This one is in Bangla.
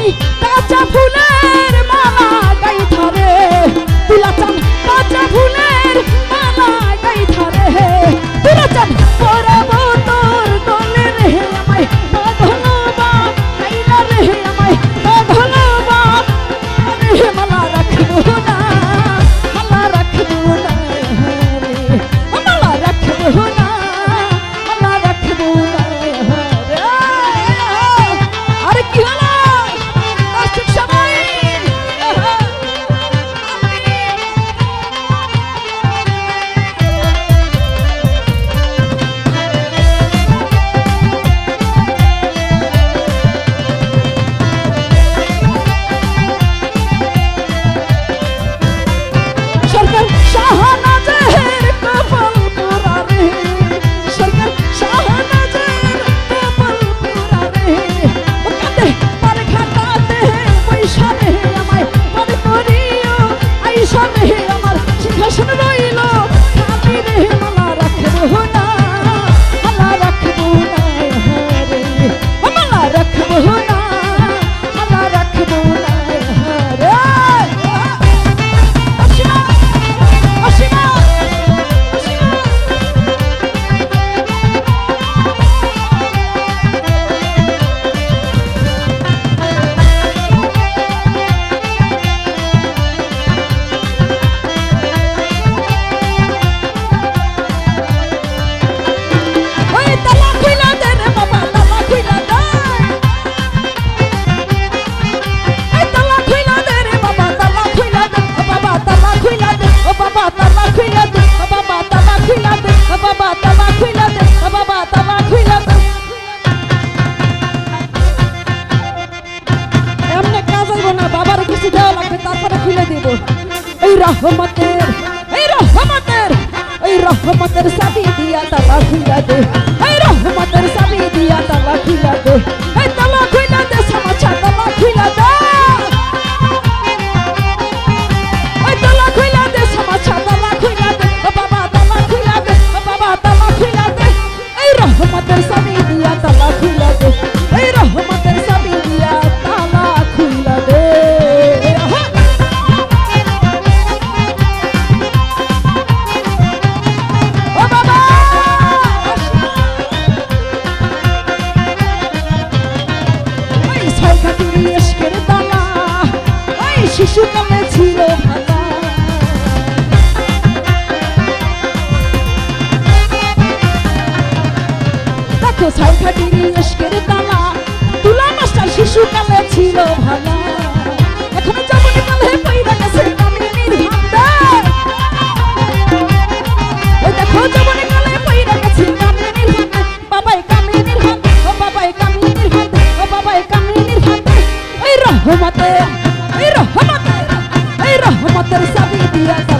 আমি কাঁচা ফুল কাছে দেওয়া লাগবে তারপরে খুলে দেব। এই রহমতের এই রহমতের এই রহমতের সাথে দিয়া তালা খুলে দে। এই মাধুরী এসকের তালা ওই শিশুকালে ছিল ভালা দেখো সাইখাটিরি শিশুকালে ছিল ভালা এখন রহমতে রহমতে রহমতের সাবি দিয়া